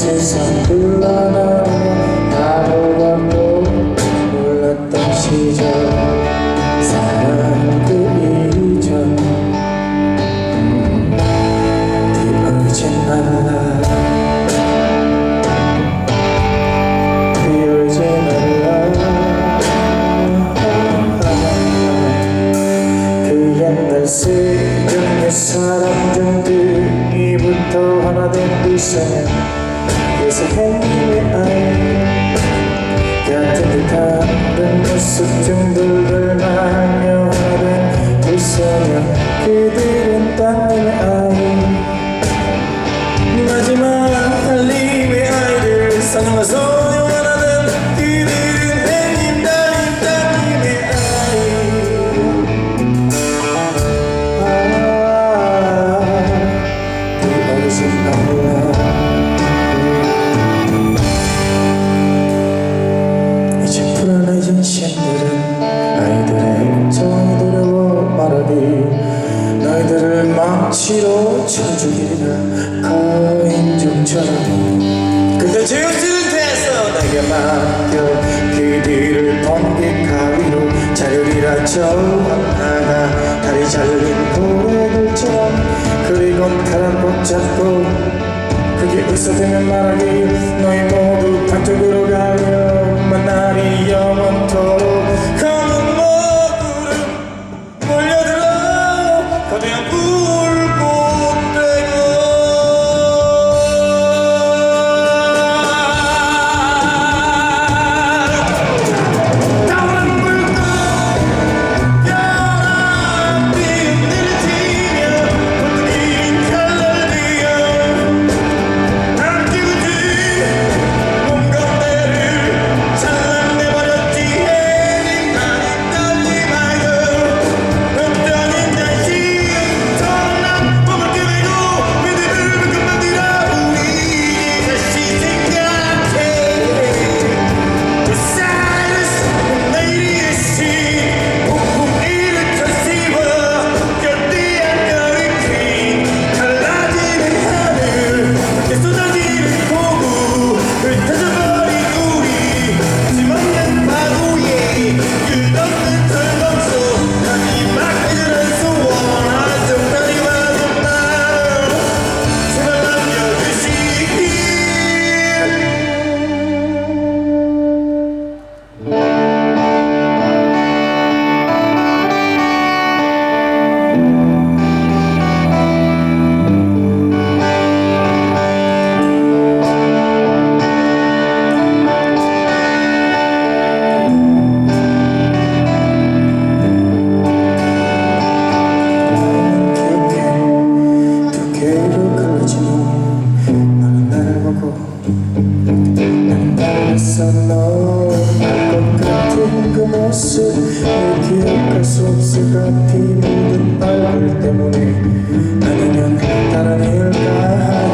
세상 흘러나오는 바보같고 몰랐던 시절. 사랑 그 이전 뒤얼진 말라. 뒤얼지 말라. 그 옛날 세경의 사람들 이부터 하나 된 불쌍한 그래서 행님의 아이 같은 듯한 모 망치로 쳐주기를 거인종처럼. 근데 죄업질은 됐어 내게 맡겨 그들을 번개 가위로 자르리라 저 하나. 다리 잘린 고래들처럼 그리곤 가라 붙잡고 그게 웃어대면 말하기 너희 모 모습 내 기억할 수 없을 것 같이 모든 빨간 때문에. 나는 다른 이유일까?